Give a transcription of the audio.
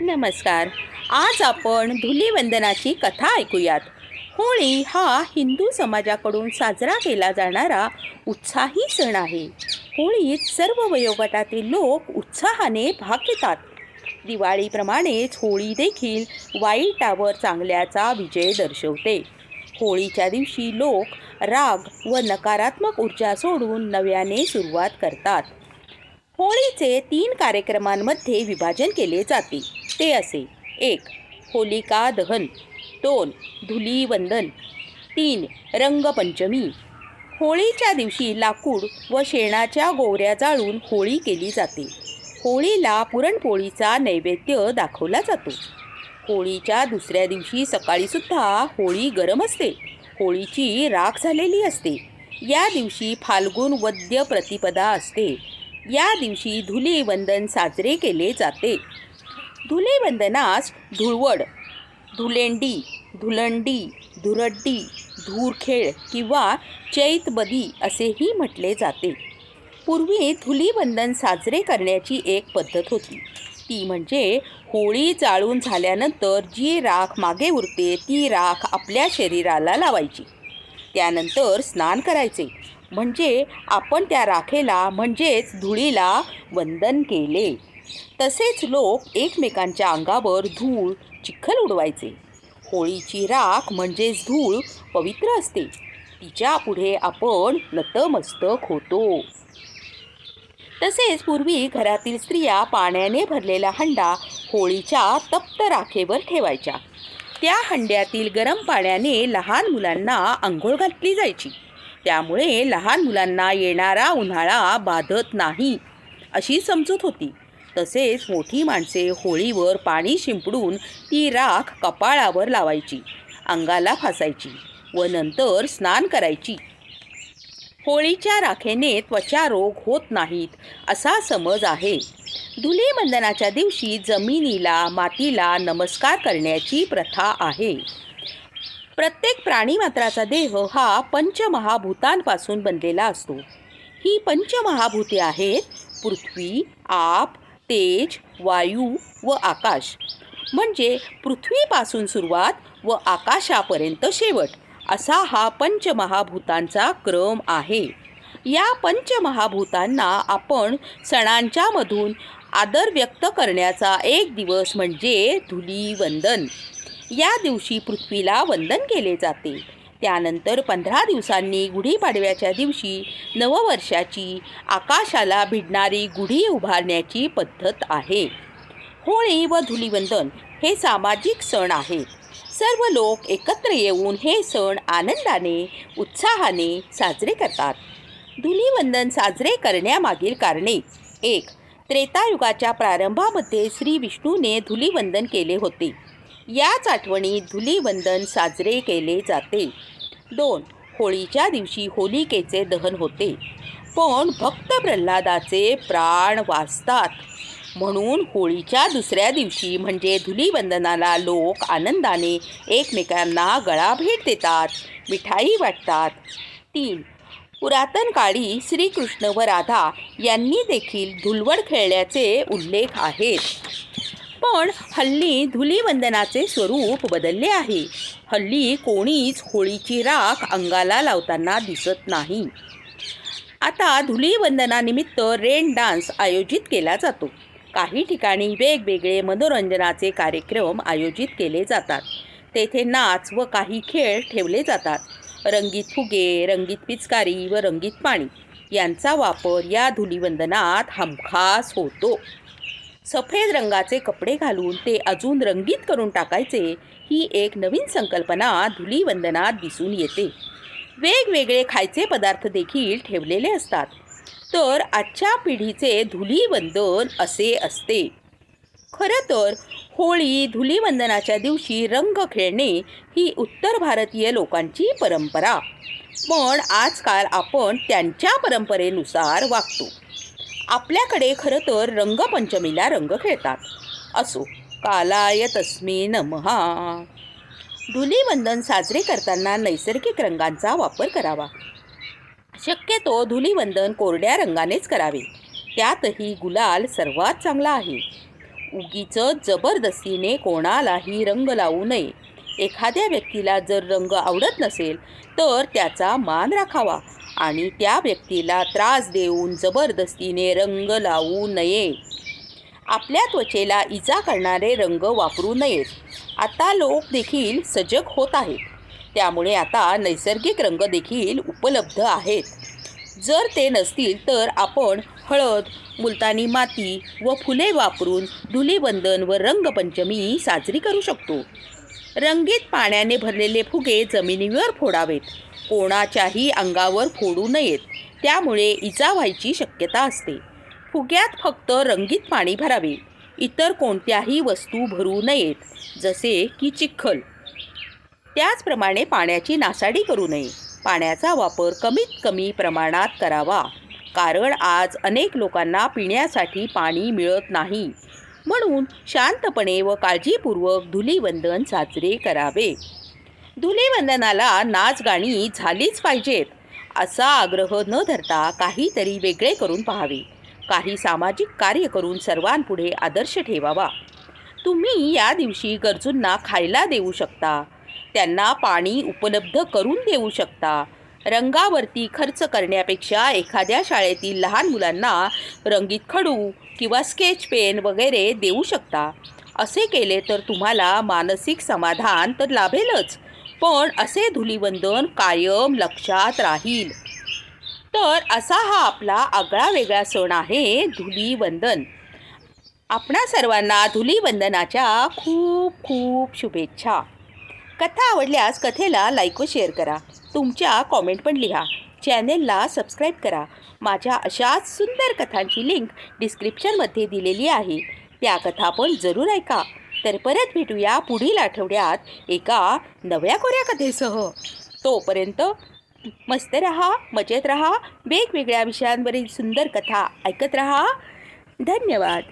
नमस्कार. आज आपण धुलीवंदनाची कथा ऐकूयात. होळी हा हिंदू समाजाकडून साजरा केला जाणारा उत्साही सण आहे. होळीत सर्व वयोगटातील लोक उत्साहाने भाग घेतात. दिवाळीप्रमाणेच होळी देखील वाईटावर चांगल्याचा विजय दर्शवते. होळीच्या दिवशी लोक राग व नकारात्मक ऊर्जा सोडून नव्याने सुरुवात करतात. होळीचे तीन कार्यक्रमांमध्ये विभाजन केले जाते. ते असे एक होलिका दहन दोन धुलीवंदन तीन रंगपंचमी. होळीच्या दिवशी लाकूड व शेणाच्या गोवऱ्या जाळून होळी केली जाते. होळीला पुरणपोळीचा नैवेद्य दाखवला जातो. होळीच्या दुसऱ्या दिवशी सकाळीसुद्धा होळी गरम असते. होळीची राख झालेली असते. या दिवशी फाल्गुन वद्य प्रतिपदा असते. या दिवशी धुलीवंदन साजरे केले जाते. धुलीवंदनास धुळवड धुलेंडी धुलंडी धुरड्डी धूरखेळ किंवा चैतबदी असेही म्हटले जाते. पूर्वी धुलीवंदन साजरे करण्याची एक पद्धत होती. ती म्हणजे होळी जाळून झाल्यानंतर जी राख मागे उरते ती राख आपल्या शरीराला लावायची. त्यानंतर स्नान करायचे. म्हणजे आपण त्या राखेला म्हणजेच धुळीला वंदन केले. तसेच लोक एकमेकांच्या अंगावर धूळ चिखल उडवायचे. होळीची राख म्हणजेच धूळ पवित्र असते. तिच्या पुढे आपण नतमस्तक होतो. तसेच पूर्वी घरातील स्त्रिया पाण्याने भरलेला हंडा होळीच्या तप्त राखेवर ठेवायच्या. त्या हंड्यातील गरम पाण्याने लहान मुलांना आंघोळ घातली जायची. त्यामुळे लहान मुलांना येणारा उन्हाळा बाधत नाही अशी समजूत होती. तसेच मोठी माणसे होळीवर पाणी शिंपडून ती राख कपाळावर लावायची अंगाला फासायची व नंतर स्नान करायची. होळीच्या राखेने त्वचा रोग होत नाहीत असा समज आहे. धुलीवंदनाच्या दिवशी जमिनीला मातीला नमस्कार करण्याची प्रथा आहे. प्रत्येक प्राणीमात्राचा देह हा पंचमहाभूतांपासून बनलेला असतो. ही पंचमहाभूते आहेत पृथ्वी आप तेज वायू व आकाश. म्हणजे पृथ्वीपासून सुरुवात व आकाशापर्यंत शेवट असा हा पंचमहाभूतांचा क्रम आहे. या पंचमहाभूतांना आपण सणांच्यामधून आदर व्यक्त करण्याचा एक दिवस म्हणजे धुलीवंदन. या दिवशी पृथ्वीला वंदन केले जाते. त्यानंतर पंधरा दिवसांनी गुढीपाडव्याच्या दिवशी नववर्षाची आकाशाला भिडणारी गुढी उभारण्याची पद्धत आहे. होळी व धुलीवंदन हे सामाजिक सण आहेत. सर्व लोक एकत्र येऊन हे सण आनंदाने उत्साहाने साजरे करतात. धुलीवंदन साजरे करण्यामागील कारणे एक त्रेतायुगाच्या प्रारंभामध्ये श्री विष्णूने धुलीवंदन केले होते. याच आठवणीत धुलीवंदन साजरे केले जाते. दोन होळीच्या दिवशी होलिकेचे दहन होते. पण भक्त प्रल्हादाचे प्राण वाचतात. म्हणून होळीच्या दुसऱ्या दिवशी म्हणजे धुलीवंदनाला लोक आनंदाने एकमेकांना गळा भेट देतात मिठाई वाटतात. तीन पुरातन काळी श्रीकृष्ण व राधा यांनी देखील धुलवड खेळल्याचे उल्लेख आहेत. पण हल्ली धुलीवंदनाचे स्वरूप बदलले आहे. हल्ली कोणीच होळीची राख अंगाला लावताना दिसत नाही. आता धुलीवंदनानिमित्त रेन डान्स आयोजित केला जातो. काही ठिकाणी वेगवेगळे मनोरंजनाचे कार्यक्रम आयोजित केले जातात. तेथे नाच व काही खेळ ठेवले जातात. रंगीत फुगे रंगीत पिचकारी व रंगीत पाणी यांचा वापर या धुलीवंदनात हमखास होतो. सफेद रंगाचे कपडे घालून ते अजून रंगीत करून टाकायचे ही एक नवीन संकल्पना धुलीवंदनात दिसून येते. वेगवेगळे खायचे पदार्थ देखील ठेवलेले असतात. तर आजच्या पिढीचे धुलीवंदन असे असते. खरं तर होळी धुलीवंदनाच्या दिवशी रंग खेळणे ही उत्तर भारतीय लोकांची परंपरा. पण आजकाल आपण त्यांच्या परंपरेनुसार वागतो. आपल्याकडे खरं तर रंगपंचमीला रंग खेळतात. असो कालाय तस्मे नमहा धुलीवंदन साजरे करताना नैसर्गिक रंगांचा वापर करावा. शक्यतो धुलीवंदन कोरड्या रंगानेच करावे. त्यातही गुलाल सर्वात चांगला आहे. उगीच जबरदस्तीने कोणालाही रंग लावू नये. एखाद्या व्यक्तीला जर रंग आवडत नसेल तर त्याचा मान राखावा आणि त्या व्यक्तीला त्रास देऊन जबरदस्तीने रंग लावू नये. आपल्या त्वचेला इजा करणारे रंग वापरू नयेत. आता लोक देखील सजग होत आहेत. त्यामुळे आता नैसर्गिक रंग देखील उपलब्ध आहेत. जर ते नसतील तर आपण हळद मुलतानी माती व फुले वापरून धुलीवंदन व रंगपंचमी साजरी करू शकतो. रंगीत पाण्याने भरलेले फुगे जमिनीवर फोडावेत. कोणाच्याही अंगावर फोडू नयेत. त्यामुळे इजा व्हायची शक्यता असते. फुग्यात फक्त रंगीत पाणी भरावे. इतर कोणत्याही वस्तू भरू नयेत जसे की चिखल. त्याचप्रमाणे पाण्याची नासाडी करू नये. पाण्याचा वापर कमीत कमी प्रमाणात करावा. कारण आज अनेक लोकांना पिण्यासाठी पाणी मिळत नाही. म्हणून शांतपणे व काळजीपूर्वक धुलीवंदन साजरे करावे. धुलीवंदनाला नाच गाणी झालीच पाहिजेत असा आग्रह न धरता काहीतरी वेगळे करून पाहावे. काही सामाजिक कार्य करून सर्वांपुढे आदर्श ठेवावा. तुम्ही या दिवशी गरजूंना खायला देऊ शकता. त्यांना पाणी उपलब्ध करून देऊ शकता. रंगावरती खर्च करण्यापेक्षा एखाद्या शाळेतील लहान मुलांना रंगीत खडू किंवा स्केच पेन वगैरे देऊ शकता. असे केले तर तुम्हाला मानसिक समाधान तर लाभेलच पण असे धुलीवंदन कायम लक्षात राहील. तर असा हा आपला आगळा वेगळा सण आहे धुलीवंदन. आपणा सर्वांना धुलीवंदनाच्या खूप खूप शुभेच्छा. कथा आवडल्यास कथेला लाईक व शेअर करा. तुमच्या कॉमेंट पण लिहा. चॅनेलला सबस्क्राईब करा. माझ्या अशाच सुंदर कथांची लिंक डिस्क्रिप्शनमध्ये दिलेली आहे. त्या कथा पण जरूर ऐका. तर परत भेटूया पुढील आठवड्यात एका नव्या कोऱ्या कथेसह. तोपर्यंत मस्त रहा मजेत रहा वेगवेगळ्या विषयांवरील सुंदर कथा ऐकत रहा. धन्यवाद.